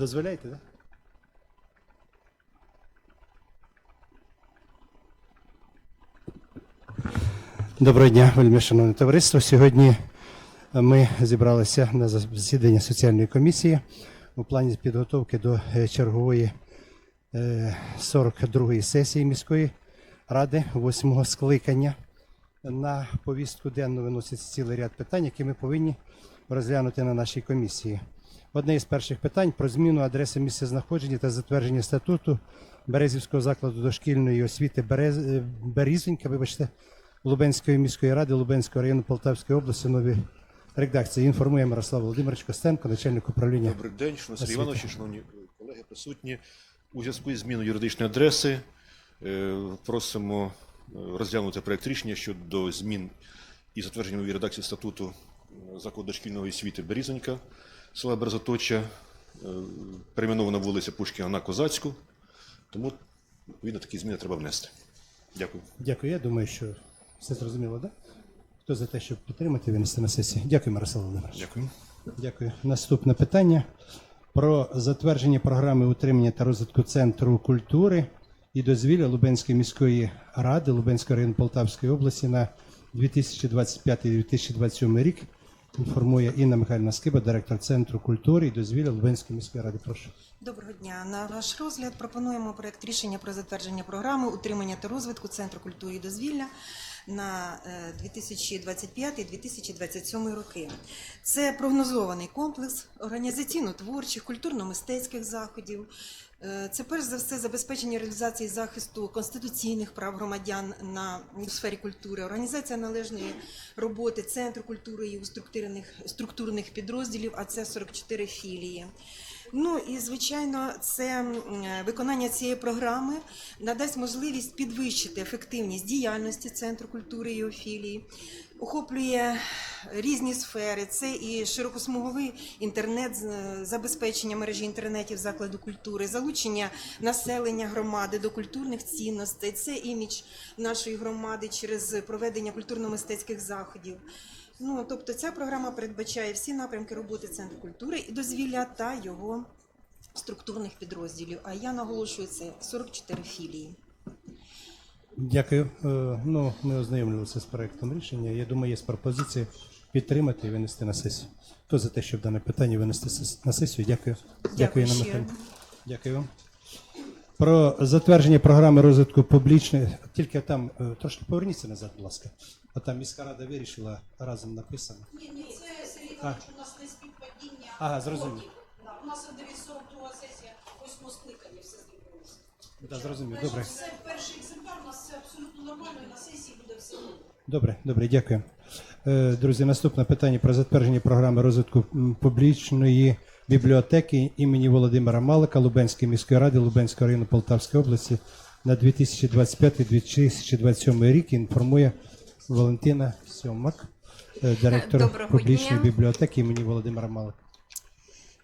Дозволяєте, так? Да? Доброго дня, вельми шановне товариство. Сьогодні ми зібралися на засідання соціальної комісії у плані підготовки до е, чергової е, 42-ї сесії міської ради, 8-го скликання. На повістку денну виноситься цілий ряд питань, які ми повинні розглянути на нашій комісії. Одне із перших питань про зміну адреси місця знаходження та затвердження статуту Березівського закладу дошкільної освіти Берез... е, Берізонька, вибачте, Лубенської міської ради, Лубенського району Полтавської області, нові редакції. Інформує Мирослав Володимирович Костенко, начальник управління. Добрий день, шановні Сергій Іванович, шановні колеги присутні. У зв'язку із зміною юридичної адреси е, просимо е, розглянути проект рішення щодо змін і затвердження нової редакції статуту закладу дошкільної освіти Берізонька села Березоточа. Е, Перейменована вулиця Пушкіна на Козацьку. Тому, відповідно, такі зміни треба внести. Дякую. Дякую. Я думаю, що все зрозуміло, так? Да? Хто за те, щоб підтримати, винести на сесію? Дякую, Мирослав Володимирович. Дякую. Дякую. Наступне питання про затвердження програми утримання та розвитку центру культури і дозвілля Лубенської міської ради Лубенського району Полтавської області на 2025-2027 рік. Інформує Інна Михайлівна Скиба, директор центру культури і дозвілля Лубенської міської ради. Прошу. Доброго дня. На ваш розгляд пропонуємо проект рішення про затвердження програми утримання та розвитку Центру культури і дозвілля на е, 2025-2027 роки. Це прогнозований комплекс організаційно-творчих, культурно-мистецьких заходів. Е, Це перш за все забезпечення реалізації захисту конституційних прав громадян на у сфері культури, організація належної роботи Центру культури і у структурних, структурних підрозділів, а це 44 філії. Ну і звичайно, це е, виконання цієї програми надасть можливість підвищити ефективність діяльності Центру культури і його філії, охоплює різні сфери. Це і широкосмуговий інтернет, е, забезпечення мережі інтернетів закладу культури, залучення населення громади до культурних цінностей. Це імідж нашої громади через проведення культурно-мистецьких заходів. Ну, тобто ця програма передбачає всі напрямки роботи Центру культури і дозвілля та його структурних підрозділів. А я наголошую це 44 філії. Дякую. Е, Ну, ми ознайомлювалися з проектом рішення. Я думаю, є пропозиція підтримати і винести на сесію. Хто за те, щоб дане питання винести на сесію? Дякую. Дякую, щиро. Михайлівна. Дякую вам. Про затвердження програми розвитку публічної. Тільки там е, трошки поверніться назад, будь ласка. А там міська рада вирішила разом написано. Ні, ні, це Сергій. Іванович, у нас не співпадіння. Ага, зрозумів. років. Да, у нас 942 сесія, восьмо скликання все зробилося. Да, зрозумів. Добре. Це перший екземпляр, у нас це абсолютно нормально, і на сесії буде все добре. Добре, добре, дякую. Е, Друзі, наступне питання про затвердження програми розвитку публічної бібліотеки імені Володимира Малика Лубенської міської ради Лубенського району Полтавської області на 2025-2027 рік. Інформує Валентина Сьомак, е, директор Доброго публічної дня. бібліотеки імені Володимира Малика.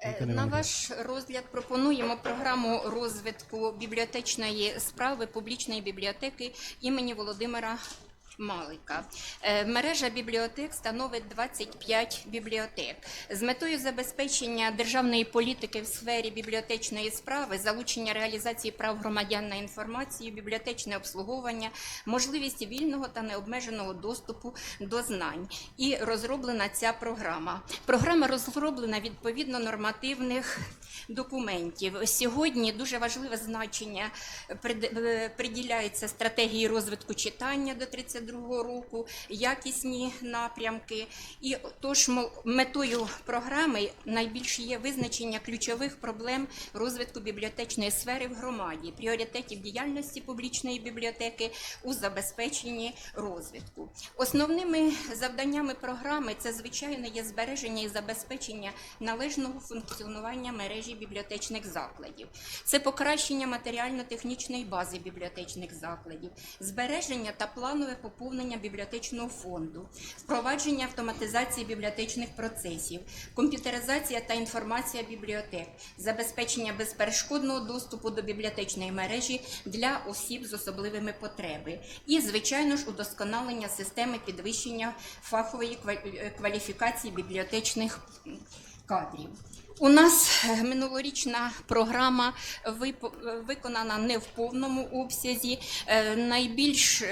Е, На ваш розгляд пропонуємо програму розвитку бібліотечної справи публічної бібліотеки імені Володимира Малика. Е, Мережа бібліотек становить 25 бібліотек. З метою забезпечення державної політики в сфері бібліотечної справи, залучення реалізації прав громадян на інформацію, бібліотечне обслуговування, можливість вільного та необмеженого доступу до знань. І розроблена ця програма. Програма розроблена відповідно нормативних документів. Сьогодні дуже важливе значення е, приділяється стратегії розвитку читання до 32 року, якісні напрямки. І тож метою програми найбільше є визначення ключових проблем розвитку бібліотечної сфери в громаді, пріоритетів діяльності публічної бібліотеки у забезпеченні розвитку. Основними завданнями програми це звичайно є збереження і забезпечення належного функціонування мережі бібліотечних закладів. Це покращення матеріально-технічної бази бібліотечних закладів, збереження та планове поповнення бібліотечного фонду, впровадження автоматизації бібліотечних процесів, комп'ютеризація та інформація бібліотек, забезпечення безперешкодного доступу до бібліотечної мережі для осіб з особливими потребами і, звичайно ж, удосконалення системи підвищення фахової е, кваліфікації бібліотечних кадрів. У нас е, минулорічна програма е, виконана не в повному обсязі. Найбільш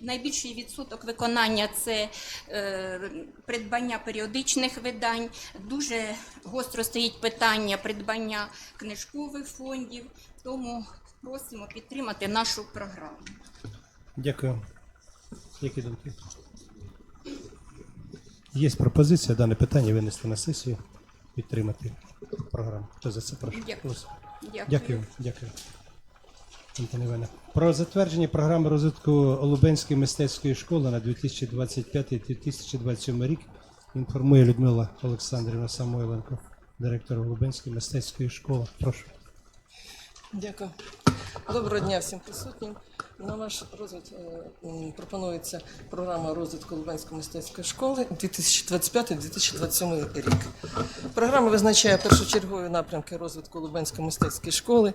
Найбільший відсоток виконання це е, придбання періодичних видань. Дуже гостро стоїть питання придбання книжкових фондів. Тому просимо підтримати нашу програму. Дякую. Які думки? Є пропозиція дане питання винести на сесію, підтримати програму. Хто за це прошу? Дякую. Дякую. Дякую. Про затвердження програми розвитку Олубенської мистецької школи на 2025-2027 рік інформує Людмила Олександрівна Самойленко, директор Олубенської мистецької школи. Прошу. Дякую. Доброго дня всім присутнім. На ваш розгляд е, пропонується програма розвитку Лубенської мистецької школи 2025-2027 рік. Програма визначає першочергові напрямки розвитку Лубенської мистецької школи,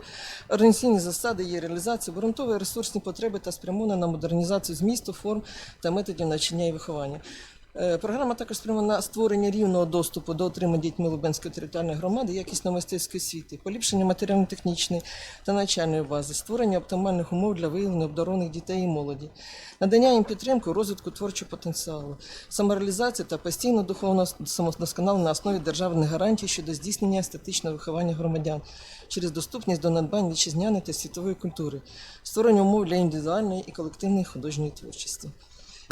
організаційні засади її реалізації, обґрунтовує ресурсні потреби та спрямована на модернізацію змісту, форм та методів навчання і виховання. Е, Програма також спрямована на створення рівного доступу до отримання дітьми Лубенської територіальної громади якісно мистецької освіти, поліпшення матеріально-технічної та навчальної бази, створення оптимальних умов для виявлення обдарованих дітей і молоді, надання їм підтримки розвитку творчого потенціалу, самореалізації та постійно духовного самодосконалення на основі державних гарантій щодо здійснення естетичного виховання громадян через доступність до надбань вітчизняної та світової культури, створення умов для індивідуальної і колективної художньої творчості.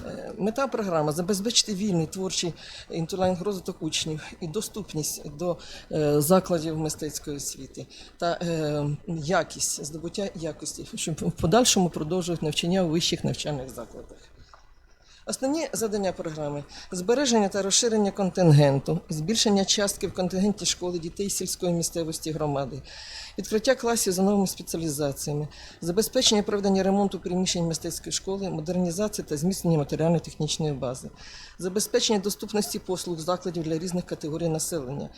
Е, Мета програми забезпечити вільний творчий інтелектуальний розвиток учнів і доступність до е, закладів мистецької освіти та е, якість здобуття якості, щоб в подальшому продовжувати навчання у вищих навчальних закладах. Основні завдання програми збереження та розширення контингенту, збільшення частки в контингенті школи дітей сільської місцевості громади, відкриття класів за новими спеціалізаціями, забезпечення проведення ремонту приміщень мистецької школи, модернізації та зміцнення матеріально-технічної бази, забезпечення доступності послуг закладів для різних категорій населення,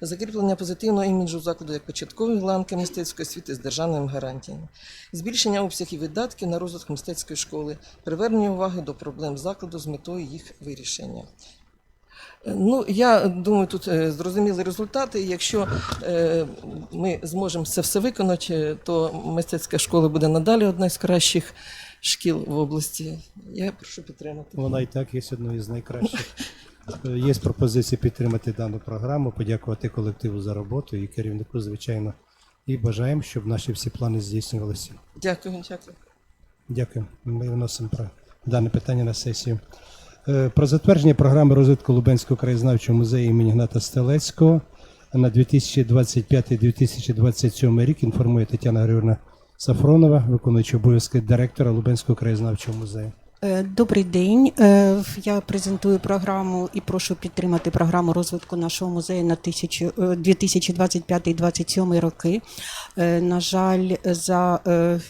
закріплення позитивного іміджу закладу як початкової ланки мистецької освіти з державними гарантіями, збільшення обсягів видатків на розвиток мистецької школи, привернення уваги до проблем закладу з метою їх вирішення. Ну, я думаю, тут е, зрозуміли результати. Якщо е, ми зможемо це все виконати, то мистецька школа буде надалі одна з кращих шкіл в області. Я прошу підтримати. Вона і так є одною з найкращих. Е, Є пропозиція підтримати дану програму, подякувати колективу за роботу і керівнику, звичайно. І бажаємо, щоб наші всі плани здійснювалися. Дякую, дякую. Дякую. Ми вносимо про дане питання на сесію. Е, Про затвердження програми розвитку Лубенського краєзнавчого музею імені Гната Стелецького на 2025-2027 рік інформує Тетяна Григорівна Сафронова, виконуюча обов'язки директора Лубенського краєзнавчого музею. Е, Добрий день. Е, Я презентую програму і прошу підтримати програму розвитку нашого музею на тисячу- е, 2025-2027 роки. На жаль, за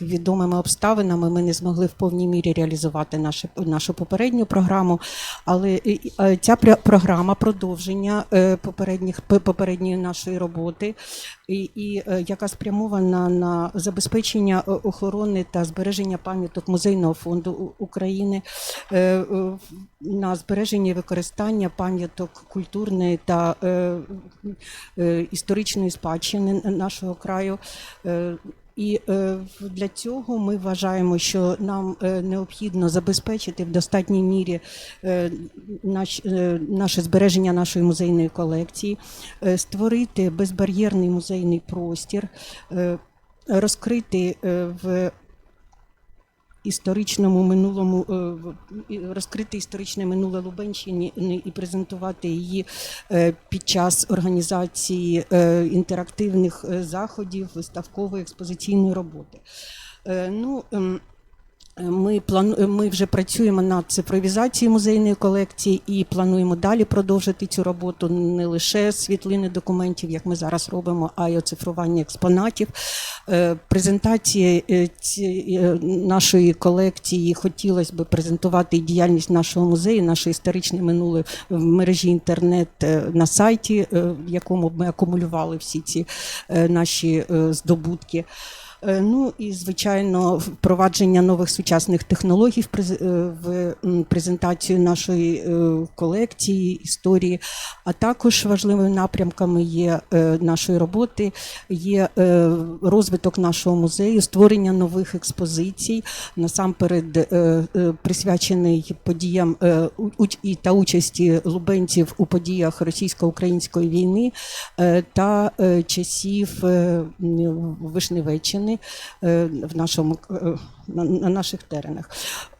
відомими обставинами ми не змогли в повній мірі реалізувати нашу, нашу попередню програму, але ця пр- програма продовження попередніх попередньої нашої роботи, і, і яка спрямована на забезпечення охорони та збереження пам'яток музейного фонду У- України, е, е, на збереження і використання пам'яток культурної та е, історичної спадщини нашого краю. І для цього ми вважаємо, що нам необхідно забезпечити в достатній мірі наш, наше збереження нашої музейної колекції, створити безбар'єрний музейний простір, розкрити в історичному минулому е, розкрити історичне минуле Лубенщини і презентувати її е, під час організації е, інтерактивних заходів, виставкової експозиційної роботи. Ну, ем, ми плану... ми вже працюємо над цифровізацією музейної колекції і плануємо далі продовжити цю роботу не лише світлини документів, як ми зараз робимо, а й оцифрування експонатів. Е, Презентації е, е, нашої колекції хотілося б презентувати і діяльність нашого музею, наше історичне минуле в мережі інтернет на сайті, в якому ми акумулювали всі ці наші здобутки. Е, Ну і звичайно, впровадження нових сучасних технологій в е, презентацію нашої е, колекції історії. А також важливими напрямками є нашої роботи, є розвиток нашого музею, створення нових експозицій, насамперед присвячений подіям та участі лубенців у подіях російсько-української війни та часів Вишневеччини е, в нашому е, на, на наших теренах.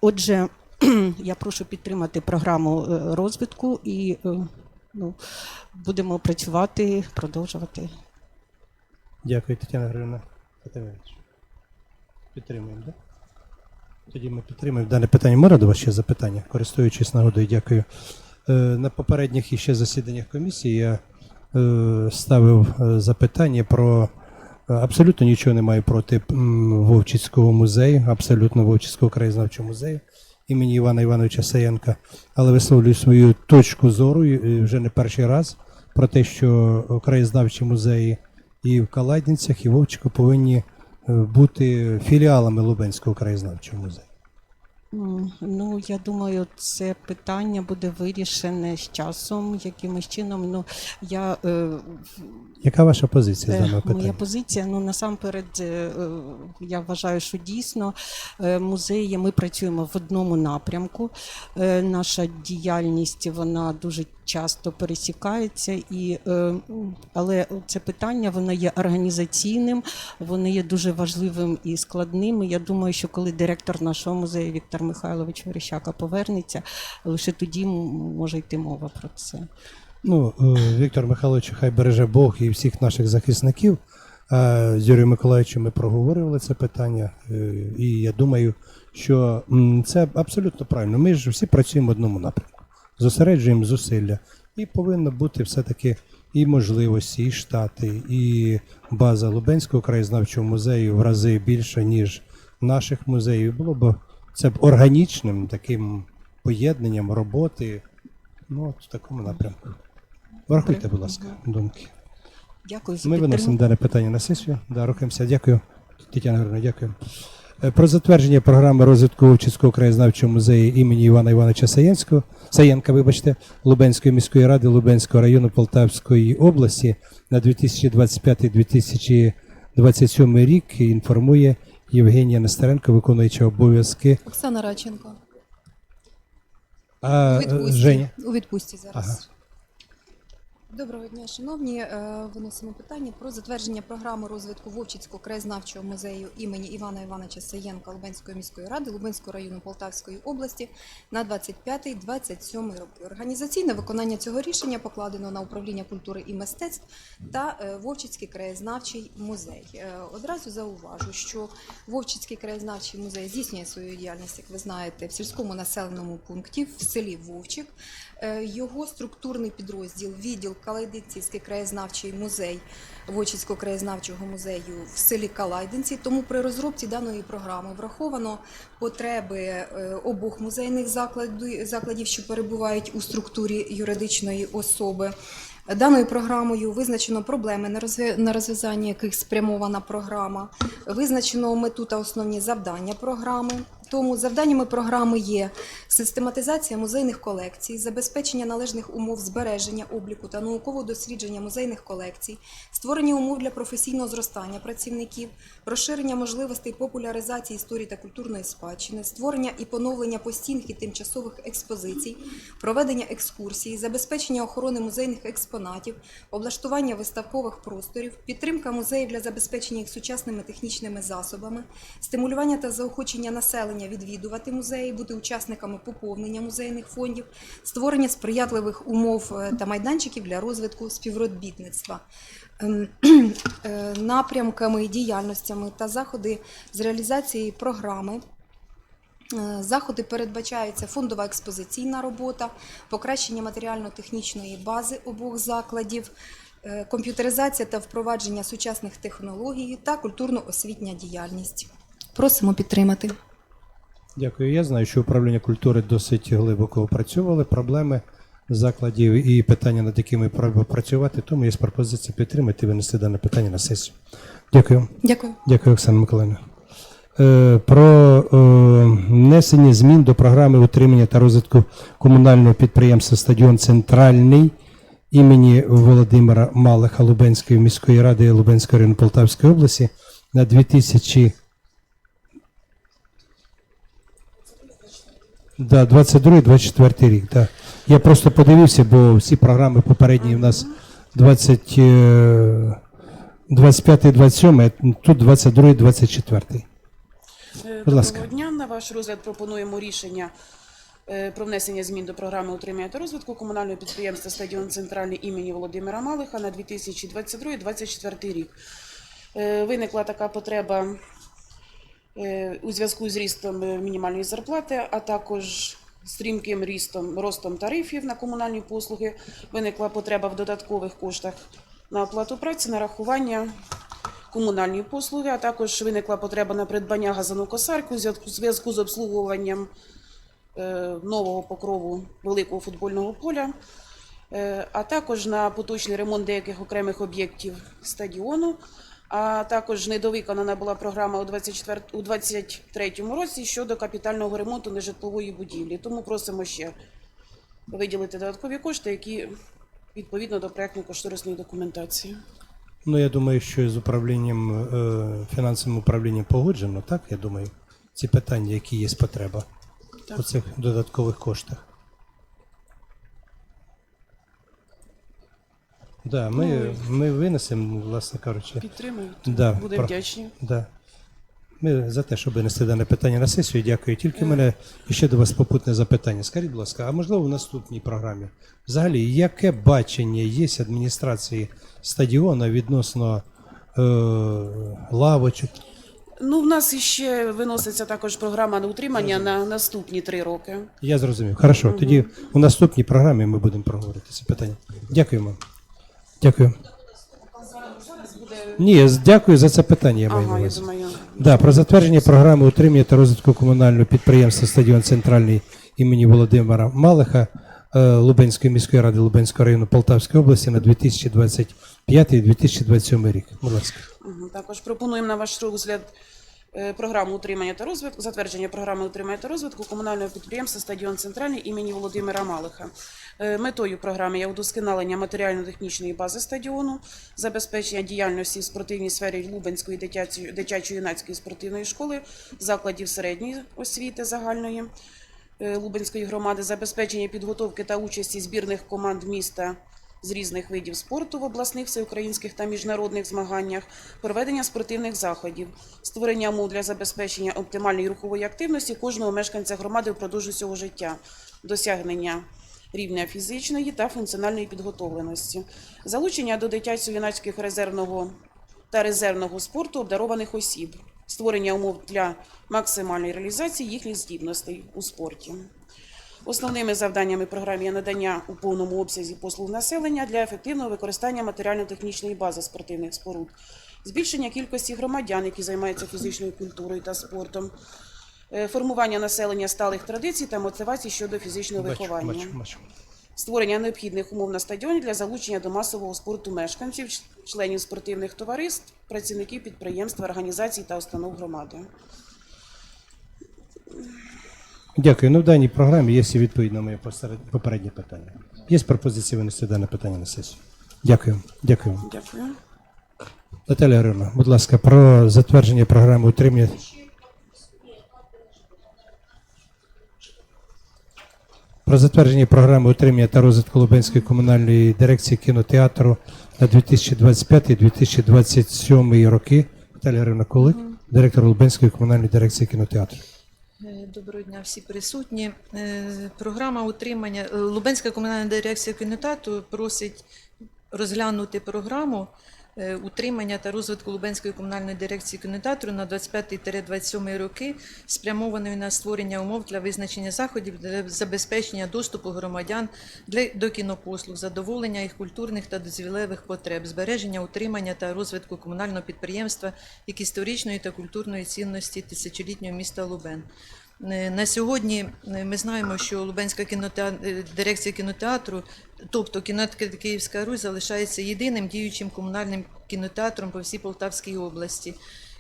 Отже, я прошу підтримати програму е, розвитку і ну, будемо працювати, продовжувати. Дякую, Тетяна Григорівна. Катеринович. Підтримуємо, так? Тоді ми підтримуємо дане питання. Можна до вас ще запитання, користуючись нагодою, дякую. На попередніх іще засіданнях комісії я ставив запитання про абсолютно нічого не маю проти Вовчицького музею, абсолютно Вовчицького краєзнавчого музею імені Івана Івановича Саєнка, але висловлюю свою точку зору і вже не перший раз про те, що краєзнавчі музеї і в Каладінцях, і Вовчику повинні е, бути філіалами Лубенського краєзнавчого музею. Ну, я думаю, це питання буде вирішене з часом, якимось чином. Ну, я, е, Яка ваша позиція з Е, даного Моя позиція, ну насамперед, е, е, я вважаю, що дійсно е, музеї ми працюємо в одному напрямку. Е, Наша діяльність вона дуже часто пересікається, і, е, але це питання воно є організаційним, воно є дуже важливим і складним. І Я думаю, що коли директор нашого музею Віктор Михайлович Верещака повернеться, лише тоді може йти мова про це. Ну, е, Віктор Михайлович, хай береже Бог і всіх наших захисників. З Юрієм Миколаївичем ми проговорювали це питання, е, і я думаю, що це абсолютно правильно. Ми ж всі працюємо в одному напрямку, зосереджуємо зусилля, і повинно бути все-таки і можливості, і штати, і база Лубенського краєзнавчого музею в рази більша, ніж наших музеїв. Було б це б органічним таким поєднанням роботи. Ну, от в такому напрямку. Врахуйте, будь ласка, думки. Дякую за Ми виносимо дане питання на сесію. Да, рухаємося. Дякую. Тетяна Григорівна, дякую. Е, Про затвердження програми розвитку Вовчицького краєзнавчого музею імені Івана Івановича Саєнського, Саєнка, вибачте, Лубенської міської ради Лубенського району Полтавської області на 2025-2027 рік інформує Євгенія Нестеренко, виконуюча обов'язки. Оксана Радченко. А У відпустці. Женя. У відпустці зараз. Ага. Доброго дня, шановні. Е, Виносимо питання про затвердження програми розвитку Вовчицького краєзнавчого музею імені Івана Івановича Саєнка Лубенської міської ради Лубенського району Полтавської області на 25-27 роки. Організаційне виконання цього рішення покладено на управління культури і мистецтв та е, Вовчицький краєзнавчий музей. Е, Одразу зауважу, що Вовчицький краєзнавчий музей здійснює свою діяльність, як ви знаєте, в сільському населеному пункті в селі Вовчик. Е, Його структурний підрозділ, відділ Калайдинцівський краєзнавчий музей Вочицького краєзнавчого музею в селі Калайдинці. Тому при розробці даної програми враховано потреби е, обох музейних закладів, що перебувають у структурі юридичної особи. Даною програмою визначено проблеми, на розв'я- на розв'язання яких спрямована програма, визначено мету та основні завдання програми. Тому завданнями програми є систематизація музейних колекцій, забезпечення належних умов збереження, обліку та наукового дослідження музейних колекцій, створення умов для професійного зростання працівників, розширення можливостей популяризації історії та культурної спадщини, створення і поновлення постійних і тимчасових експозицій, проведення екскурсій, забезпечення охорони музейних експонатів, облаштування виставкових просторів, підтримка музеїв для забезпечення їх сучасними технічними засобами, стимулювання та заохочення населення відвідувати музеї, бути учасниками поповнення музейних фондів, створення сприятливих умов е, та майданчиків для розвитку співробітництва. Ем, е, Напрямками, діяльностями та заходи з реалізації програми Е, Заходи передбачаються фондова експозиційна робота, покращення матеріально-технічної бази обох закладів, комп'ютеризація та впровадження сучасних технологій та культурно-освітня діяльність. Просимо підтримати. Дякую. Я знаю, що управління культури досить глибоко опрацьовували проблеми закладів і питання, над якими треба працювати. Тому є пропозиція підтримати і винести дане питання на сесію. Дякую. Дякую. Дякую, Оксана Миколаївна. Е, Про е, внесення змін до програми утримання та розвитку комунального підприємства Стадіон Центральний імені Володимира Малиха Лубенської міської ради Лубенського району Полтавської області на 2000 Да, 22-24 рік. Да. Я просто подивився, бо всі програми попередні у нас 20, е, 25-27, тут 22-24. Е, Будь ласка. Доброго дня. На ваш розгляд пропонуємо рішення е, про внесення змін до програми утримання та розвитку комунального підприємства Стадіон Центральний імені Володимира Малиха на 2022-2024 рік. Виникла така потреба у зв'язку з рістом е, мінімальної зарплати, а також стрімким рістом, ростом тарифів на комунальні послуги. Виникла потреба в додаткових коштах на оплату праці, нарахування комунальні послуги, а також виникла потреба на придбання газану косарку у зв'язку- з обслуговуванням е, нового покрову великого футбольного поля, е, а також на поточний ремонт деяких окремих об'єктів стадіону. А також недовиконана була програма у 24 у 23 році щодо капітального ремонту нежитлової будівлі. Тому просимо ще виділити додаткові кошти, які відповідно до проектно-кошторисної документації. Ну, я думаю, що з управлінням, е, фінансовим управлінням погоджено, так? Я думаю, ці питання, які є потреба Так. у цих додаткових коштах. Да, ми, ми винесемо, власне кажучи. Підтримують. Да, Буде про- вдячні. Да. Ми за те, щоб винести дане питання на сесію. Дякую. Тільки в мене ще до вас попутне запитання. Скажіть, будь ласка, а можливо в наступній програмі? Взагалі, яке бачення є адміністрації стадіона відносно е, лавочок? Ну, в нас іще виноситься також програма на утримання на наступні три роки. Я зрозумів. Хорошо. Тоді у наступній програмі ми будемо проговорити це питання. Дякуємо. Дякую. Ні, дякую за це питання. Я маю на увазі. Да, про затвердження програми утримання та розвитку комунального підприємства Стадіон Центральний імені Володимира Малиха е, Лубенської міської ради Лубенського району Полтавської області на 2025-2027 рік. Будь ласка. Також пропонуємо на ваш розгляд програму утримання та розвитку, затвердження програми утримання та розвитку комунального підприємства Стадіон Центральний імені Володимира Малиха. Е, Метою програми є удосконалення матеріально-технічної бази стадіону, забезпечення діяльності в спортивній сфері Лубенської дитячо-юнацької спортивної школи, закладів середньої освіти загальної е, Лубенської громади, забезпечення підготовки та участі збірних команд міста з різних видів спорту в обласних, всеукраїнських та міжнародних змаганнях, проведення спортивних заходів, створення умов для забезпечення оптимальної рухової активності кожного мешканця громади впродовж усього життя, досягнення рівня фізичної та функціональної підготовленості, залучення до дитячо-юнацьких резервного та резервного спорту обдарованих осіб, створення умов для максимальної реалізації їхніх здібностей у спорті. Основними завданнями програми є надання у повному обсязі послуг населення для ефективного використання матеріально-технічної бази спортивних споруд, збільшення кількості громадян, які займаються фізичною культурою та спортом, е, формування населення сталих традицій та мотивацій щодо фізичного виховання бачу, бачу. створення необхідних умов на стадіоні для залучення до масового спорту мешканців, членів спортивних товариств, працівників підприємств, організацій та установ громади. Дякую. Ну, в даній програмі є всі відповіді на моє попереднє питання. Є пропозиція винести дане питання на сесію. Дякую. Дякую. Дякую. Наталя Григорівна, будь ласка, про затвердження програми утримання. Про затвердження програми утримання та розвитку Лубенської комунальної дирекції кінотеатру на 2025-2027 роки. Наталя Григорівна Кулик, директор Лубенської комунальної дирекції кінотеатру. Е, Доброго дня всі присутні. Е, Програма утримання е, Лубенська комунальна дирекція кінотеатру просить розглянути програму утримання та розвитку Лубенської комунальної дирекції кінотеатру на 25-27 роки, спрямованої на створення умов для визначення заходів для забезпечення доступу громадян для, до кінопослуг, задоволення їх культурних та дозвілевих потреб, збереження, утримання та розвитку комунального підприємства як історичної та культурної цінності тисячолітнього міста Лубен. Е, На сьогодні е, ми знаємо, що Лубенська кінотеатр, дирекція кінотеатру, тобто кінотеатр Київська Русь, залишається єдиним діючим комунальним кінотеатром по всій Полтавській області.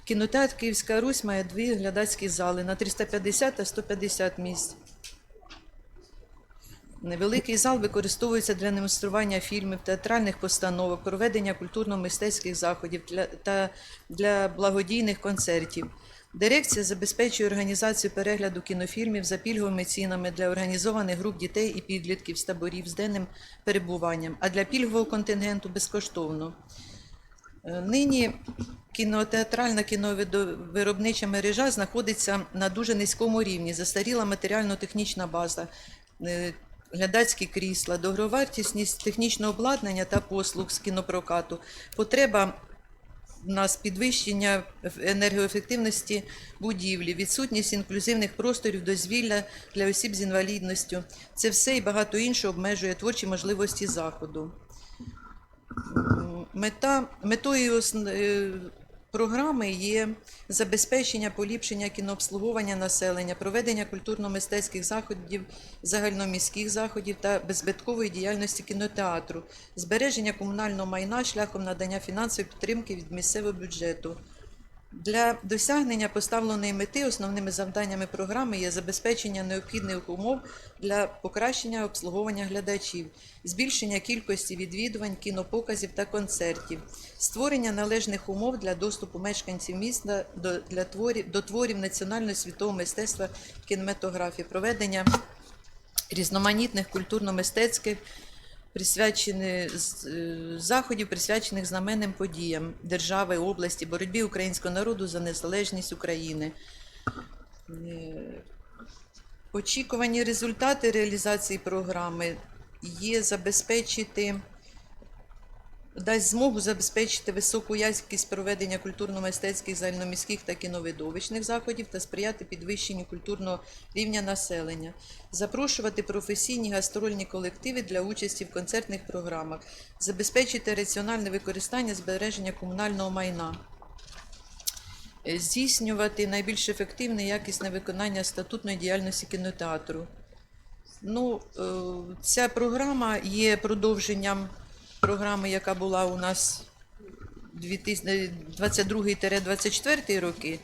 Кінотеатр Київська Русь має дві глядацькі зали на 350 та 150 місць. Невеликий зал використовується для демонстрування фільмів, театральних постановок, проведення культурно-мистецьких заходів та для благодійних концертів. Дирекція забезпечує організацію перегляду кінофільмів за пільговими цінами для організованих груп дітей і підлітків з таборів з денним перебуванням, а для пільгового контингенту безкоштовно. Е, Нині кінотеатральна кіновиробнича мережа знаходиться на дуже низькому рівні. Застаріла матеріально-технічна база, е, глядацькі крісла, договартісність технічного обладнання та послуг з кінопрокату, потреба в нас підвищення енергоефективності будівлі, відсутність інклюзивних просторів дозвілля для осіб з інвалідністю. Це все і багато іншого обмежує творчі можливості заходу. Мета, метою е, програми є забезпечення поліпшення кінообслуговування населення, проведення культурно-мистецьких заходів, загальноміських заходів та беззбиткової діяльності кінотеатру, збереження комунального майна шляхом надання фінансової підтримки від місцевого бюджету. Для досягнення поставленої мети основними завданнями програми є забезпечення необхідних умов для покращення обслуговування глядачів, збільшення кількості відвідувань, кінопоказів та концертів, створення належних умов для доступу мешканців міста до, для творів, до творів національного світового мистецтва кінематографії, проведення різноманітних культурно-мистецьких присвячені е, заходів, присвячених знаменним подіям держави, області, боротьбі українського народу за незалежність України. Е, Очікувані результати реалізації програми є забезпечити. Дасть змогу забезпечити високу якість проведення культурно-мистецьких загальноміських та кіновидовищних заходів та сприяти підвищенню культурного рівня населення, запрошувати професійні гастрольні колективи для участі в концертних програмах, забезпечити раціональне використання збереження комунального майна. Е, Здійснювати найбільш ефективне і якісне виконання статутної діяльності кінотеатру. Ну, е, ця програма є продовженням програми, яка була у нас 22-24 роки.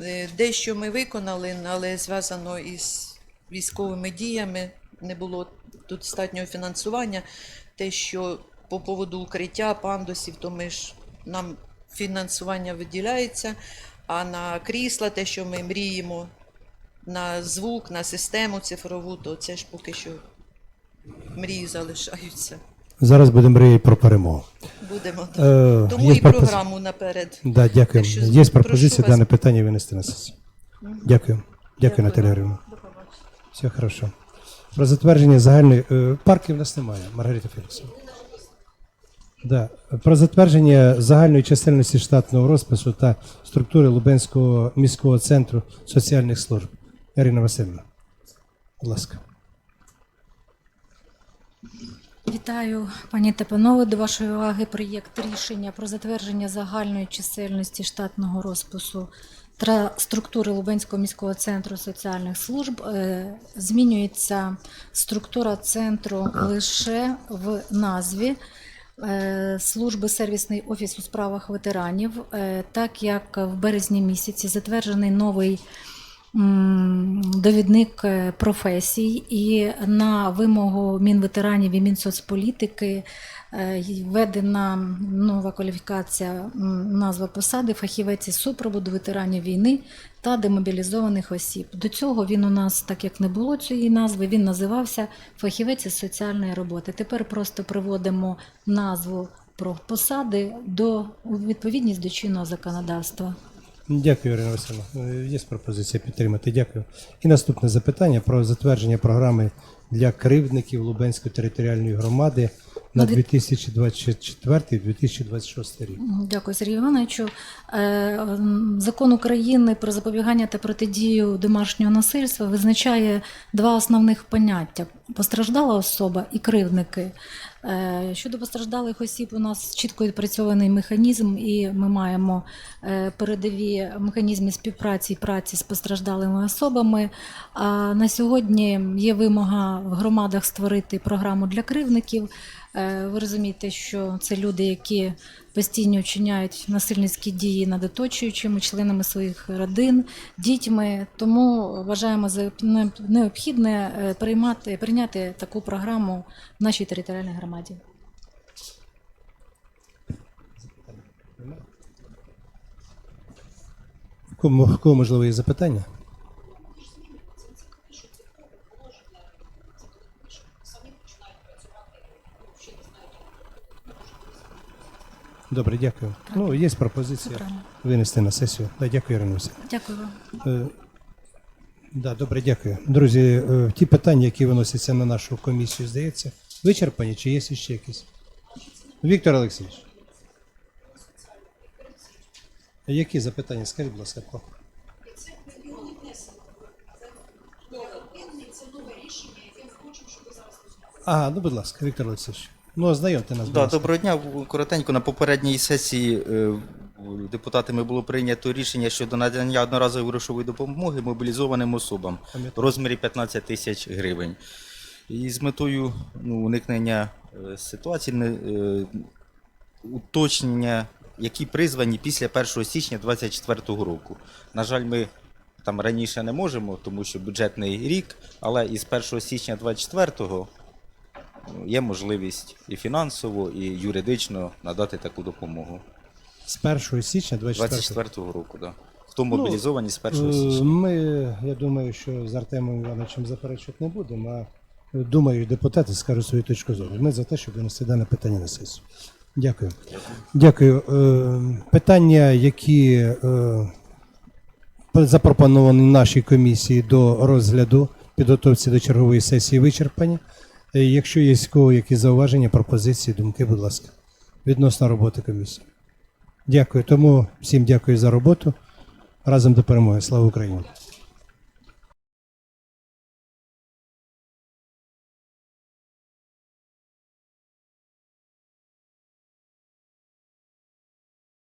Е, Дещо ми виконали, але зв'язано із військовими діями, не було тут достатнього фінансування. Те, що по поводу укриття пандусів, то ми ж нам фінансування виділяється, а на крісла, те, що ми мріємо, на звук, на систему цифрову, то це ж поки що мрії залишаються. Зараз будемо мріяти про перемогу. Будемо Е. Тому і пропози- програму наперед. Да, дякую. Що Є пропозиція вас. дане питання винести на сесію. Дякую. Дякую, Дякую Наталія вам. Григорівна. Все хорошо. Про затвердження загальної е, парків у нас немає, Маргарита Феліксовна. Да. Про затвердження загальної чисельності штатного розпису та структури Лубенського міського центру соціальних служб. Ірина Васильівна. Будь ласка. Вітаю, пані та панове. До вашої уваги проєкт рішення про затвердження загальної чисельності штатного розпису та структури Лубенського міського центру соціальних служб. Е, Змінюється структура центру лише в назві. е, Служби сервісний офіс у справах ветеранів, Е, так як в березні місяці затверджений новий довідник е, професій, і на вимогу Мінветеранів і Мінсоцполітики е, введена нова кваліфікація, назва посади фахівець із супроводу ветеранів війни та демобілізованих осіб. До цього він у нас, так як не було цієї назви, він називався фахівець із соціальної роботи. Тепер просто приводимо назву про посади до відповідність до чинного законодавства. Дякую, Ірина Васильівна. Е, Є пропозиція підтримати. Дякую. І наступне запитання про затвердження програми для кривдників Лубенської територіальної громади на На дві- 2024-2026 рік. Дякую, Сергію Івановичу. Е, Закон України про запобігання та протидію домашнього насильства визначає два основних поняття: постраждала особа і кривдники. Е, Щодо постраждалих осіб, у нас чітко відпрацьований механізм, і ми маємо е, передові механізми співпраці і праці з постраждалими особами. А на сьогодні є вимога в громадах створити програму для кривдників. Е, Ви розумієте, що це люди, які постійно вчиняють насильницькі дії над оточуючими членами своїх родин, дітьми. Тому вважаємо за необхідне приймати таку програму в нашій територіальній громаді. Кому, кого можливо є запитання? Добре, дякую. Ну, є пропозиція винести на сесію. Да, дякую, Ірина Васильівна. Дякую вам. Да, добре, дякую. Друзі, е, ті питання, які виносяться на нашу комісію, здається, вичерпані чи є ще якісь? Віктор Олексійович. Які запитання? Скажіть, будь ласка, про. Ага, ну будь ласка, Віктор Олексійович. Ну, ознайомте нас, Да, доброго дня. Коротенько на попередній сесії е, депутатами було прийнято рішення щодо надання одноразової грошової допомоги мобілізованим особам в розмірі 15 тисяч гривень. І з метою ну, уникнення е, ситуації, е, уточнення, які призвані після 1 січня 2024 року. На жаль, ми там раніше не можемо, тому що бюджетний рік, але із 1 січня 2024 є можливість і фінансово, і юридично надати таку допомогу. З 1 січня 24 24-го року, да. Хто мобілізовані з 1 Е, січня? Ми, я думаю, що з Артемом Івановичем заперечувати не будемо, а думаю, депутати скажуть свою точку зору. Ми за те, щоб винести дане питання на сесію. Дякую. Дякую. Е, Питання, які е, запропоновані нашій комісії до розгляду, підготовці до чергової сесії вичерпані. Е, Якщо є з кого якісь зауваження, пропозиції, думки, будь ласка, відносно роботи комісії. Дякую. Тому всім дякую за роботу. Разом до перемоги. Слава Україні!